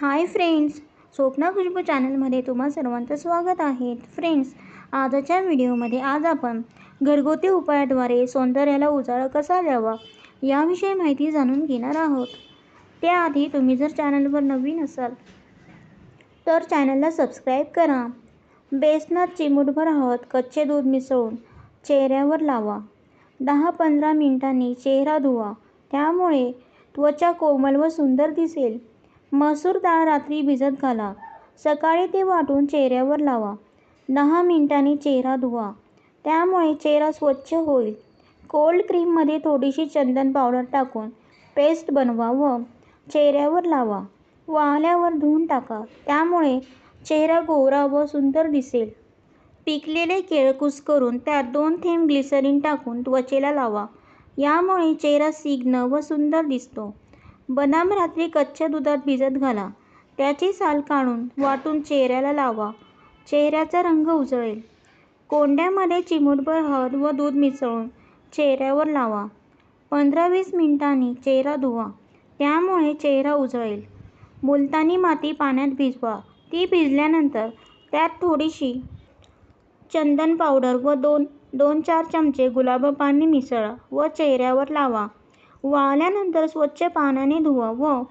Hi friends Swapna Khushboo चॅनलमध्ये तुम्हा सर्वांचं स्वागत आहे. फ्रेंड्स आजच्या व्हिडिओमध्ये आज आपण घरगुती उपायाद्वारे सौंदर्याला उजाळा कसा द्यावा याविषयी माहिती जाणून घेणार आहोत. त्याआधी तुम्ही जर चॅनलवर नवीन असाल तर चॅनलला सबस्क्राईब करा. बेसनात चिमूटभर हळद कच्चे दूध मिसळून चेहऱ्यावर लावा. दहा पंधरा मिनिटांनी चेहरा धुवा. त्यामुळे त्वचा कोमल व सुंदर दिसेल. मसूर डाळ रात्री भिजत घाला. सकाळी ते वाटून चेहऱ्यावर लावा. दहा मिनिटांनी चेहरा धुवा. त्यामुळे चेहरा स्वच्छ होईल. कोल्ड क्रीममध्ये थोडीशी चंदन पावडर टाकून पेस्ट बनवा व चेहऱ्यावर लावा. वाळल्यावर धुवून टाका. त्यामुळे चेहरा गोरा व सुंदर दिसेल. पिकलेले केळ कुस्करून त्यात दोन थेंब ग्लिसरीन टाकून त्वचेला लावा. यामुळे चेहरा सिग्न व सुंदर दिसतो. बदाम रात्री कच्च्या दुधात भिजत घाला. त्याची साल काढून वाटून चेहऱ्याला लावा. चेहऱ्याचा रंग उजळेल. कोंड्यामध्ये चिमूटभर हळद व दूध मिसळून चेहऱ्यावर लावा. पंधरा वीस मिनिटांनी चेहरा धुवा. त्यामुळे चेहरा उजळेल. मुलतानी माती पाण्यात भिजवा. ती भिजल्यानंतर त्यात थोडीशी चंदन पावडर व दोन दोन चार चमचे गुलाब पाणी मिसळा व चेहऱ्यावर लावा. वाळल्यानंतर स्वच्छ पाण्याने धुवा व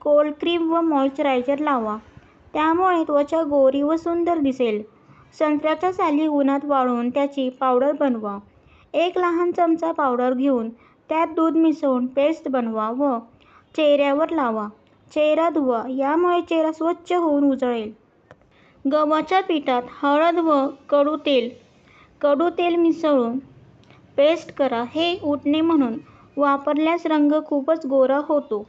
कोल्ड क्रीम व मॉइश्चरायझर लावा. त्यामुळे त्वचा गोरी व सुंदर दिसेल. संत्र्याच्या साली उन्हात वाळवून त्याची पावडर बनवा. एक लहान चमचा पावडर घेऊन त्यात दूध मिसळून पेस्ट बनवा व चेहऱ्यावर लावा. चेहरा धुवा यामुळे चेहरा स्वच्छ होऊन उजळेल. गव्हाच्या पिठात हळद व कडू तेल कडू तेल मिसळून पेस्ट करा. हे उठणे म्हणून वापरल्यास रंग खूपच गोरा होतो.